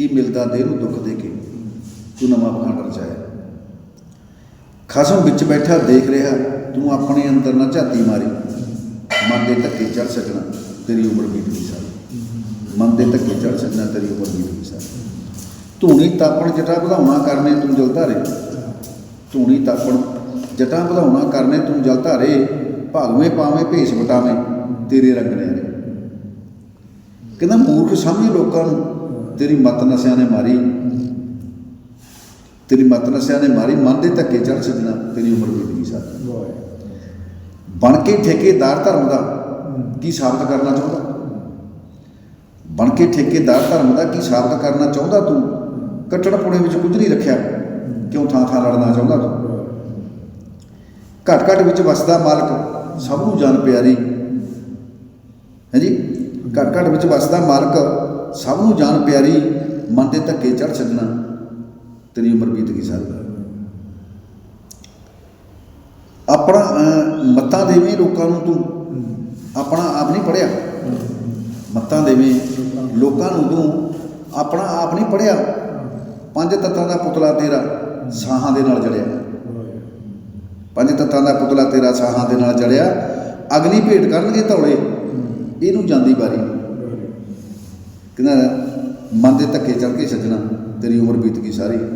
ਕੀ ਮਿਲਦਾ ਦੇ ਨੂੰ ਦੁੱਖ ਦੇ ਕੇ ਤੂੰ ਨਵਾਂ ਪਖੰਡ ਰਚਾਇਆ। ਖਸਮ ਵਿੱਚ ਬੈਠਾ ਦੇਖ ਰਿਹਾ, ਤੂੰ ਆਪਣੇ ਅੰਦਰ ਨਾ ਝਾਤੀ ਮਾਰੀ। ਮਨ ਦੇ ਧੱਕੇ ਚੜ ਸਕਣਾ, ਤੇਰੀ ਉਮਰ ਬੀਤ ਗਈ ਸਾਰੀ। ਮਨ ਦੇ ਧੱਕੇ ਚੜ ਸਕਣਾ, ਤੇਰੀ ਉਮਰ ਬੀਤ ਗਈ ਸਾਰੀ। ਧੂਣੀ ਤਾਪਣ ਜਟਾ ਵਧਾਉਣਾ ਕਰਨੇ ਤੂੰ ਜਲ ਧਾਰੇ। ਧੂਣੀ ਤਾਪਣ ਜਟਾ ਵਧਾਉਣਾ ਕਰਨੇ ਤੂੰ ਜਲ ਧਾਰੇ। ਭਾਗਵੇਂ ਪਾਵੇਂ ਭੇਸ ਵਟਾਵੇਂ, ਤੇਰੇ ਰੰਗ ਨੇ ਕਹਿੰਦਾ ਮੂਰਖ ਸਮਝੀ ਲੋਕਾਂ ਨੂੰ ਤੇਰੀ ਮਤ ਨਸਿਆਂ ਨੇ ਮਾਰੀ। ਤੇਰੀ ਮਤ ਨਸਿਆਂ ਨੇ ਮਾਰੀ ਮਨ ਦੇ ਧੱਕੇ ਚੜ ਸਕਣਾ ਤੇਰੀ ਉਮਰ ਬੀਤ ਗਈ ਸਾਰੀ। ਬਣ ਕੇ ਠੇਕੇਦਾਰ ਧਰਮ ਦਾ ਕੀ ਸਾਬਤ ਕਰਨਾ ਚਾਹੁੰਦਾ? ਬਣ ਕੇ ਠੇਕੇਦਾਰ ਧਰਮ ਦਾ ਕੀ ਸਾਬਤ ਕਰਨਾ ਚਾਹੁੰਦਾ ਤੂੰ? ਕੱਟੜ ਪੁਣੇ ਵਿੱਚ ਕੁਝ ਨਹੀਂ ਰੱਖਿਆ। ਕਿਉਂ ਥਾਂ ਥਾਂ ਲੜਨਾ ਚਾਹੁੰਦਾ ਤੂੰ? ਘਟ ਘਟ ਵਿੱਚ ਵਸਦਾ ਮਾਲਕ ਸਭ ਨੂੰ ਜਾਣ ਪਿਆਰੀ। ਹੈ ਜੀ? ਘਟ ਘਟ ਵਿੱਚ ਵਸਦਾ ਮਾਲਕ ਸਭ ਨੂੰ ਜਾਣ ਪਿਆਰੀ, ਮਨ ਦੇ ਧੱਕੇ ਚੜ ਛੱਡਣਾ ਤੇਰੀ ਉਮਰ ਬੀਤ ਗਈ ਸਾਰੀ। ਆਪਣਾ ਮੱਤਾਂ ਦੇਵੇਂ ਲੋਕਾਂ ਨੂੰ ਤੂੰ ਆਪਣਾ ਆਪ ਨਹੀਂ ਪੜਿਆ ਮੱਤਾਂ ਦੇਵੇਂ ਲੋਕਾਂ ਨੂੰ ਤੂੰ ਆਪਣਾ ਆਪ ਨਹੀਂ ਪੜਿਆ ਪੰਜ ਤੱਤਾਂ ਦਾ ਪੁਤਲਾ ਤੇਰਾ ਸਾਹਾਂ ਦੇ ਨਾਲ ਜੜਿਆ। ਪੰਜ ਤੱਤਾਂ ਦਾ ਪੁਤਲਾ ਤੇਰਾ ਸਾਹਾਂ ਦੇ ਨਾਲ ਜੜਿਆ। ਅਗਨੀ ਭੇਟ ਕਰਨਗੇ ਧੌਲੇ। ਇਹਨੂੰ ਜਾਂਦੀ ਵਾਰੀ। ਕਹਿੰਦਾ ਮਨ ਦੇ ਧੱਕੇ ਚੜ ਕੇ ਛੱਡਣਾ ਤੇਰੀ ਉਮਰ ਬੀਤ ਗਈ ਸਾਰੀ।